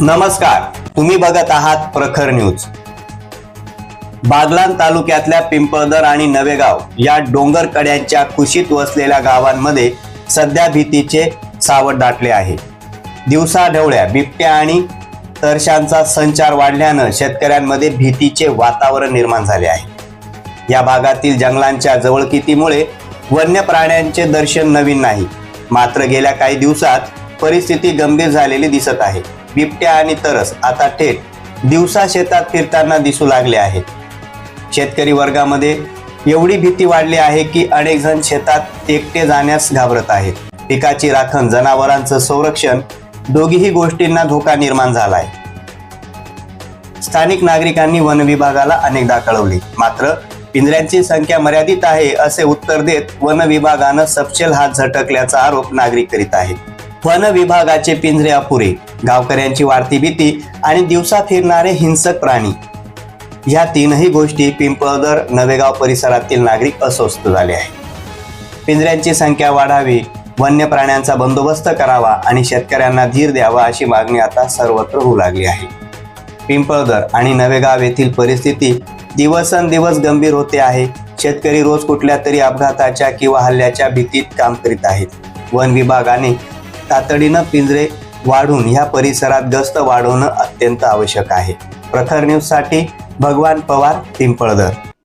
नमस्कार तुम्ही बघत आहात प्रखर न्यूज. बागलान तालुक्यातल्या पिंपळदर आणि नवेगाव या डोंगर कड्यांच्या कुशीत वसलेल्या गावांमध्ये सध्या भीतीचे सावट दाटले आहे. दिवसाढवळ्या बिबट्या आणि तरशांचा संचार वाढल्यानं शेतकऱ्यांमध्ये भीतीचे वातावरण निर्माण झाले आहे. या भागातील जंगलांच्या जवळकीतीमुळे वन्य प्राण्यांचे दर्शन नवीन नाही. मात्र गेल्या काही दिवसात परिस्थिती गंभीर झालेली दिसत आहे. बिबट्या आणि तरस आता थेट दिवसा शेतात फिरताना दिसू लागले आहेत. शेतकरी वर्गामध्ये एवढी भीती वाढली आहे की अनेक जण शेतात एकटे जाण्यास घाबरत आहेत. पिकाची राखण जनावरांचं संरक्षण दोघीही गोष्टींना धोका निर्माण झाला आहे स्थानिक नागरिकांनी वन विभागाला अनेकदा कळवले. मात्र पिंजऱ्यांची संख्या मर्यादित आहे असे उत्तर देत वन विभागानं सपशेल हात झटकल्याचा आरोप नागरिक करीत आहेत. वन विभागाचे पिंजरे अपुरे गावकऱ्यांची वाढती भीती आणि दिवसा फिरणारे हिंसक प्राणी. ह्या तीनही गोष्टी पिंपळदर नवेगाव परिसरातील नागरिक अस्वस्थ झाले आहेत. पिंजऱ्यांची संख्या वाढावी वन्य प्राण्यांचा बंदोबस्त करावा आणि शेतकऱ्यांना धीर द्यावा अशी मागणी आता सर्वत्र होऊ लागली आहे. पिंपळदर आणि नवेगाव येथील परिस्थिती दिवसेंदिवस गंभीर होते आहे. शेतकरी रोज कुठल्या तरी अपघाताच्या किंवा हल्ल्याच्या भीतीत काम करीत आहेत. वन विभागाने तातडीनं पिंजरे वाढून ह्या परिसरात गस्त वाढवणं अत्यंत आवश्यक आहे. प्रखर न्यूजसाठी भगवान पवार पिंपळदर.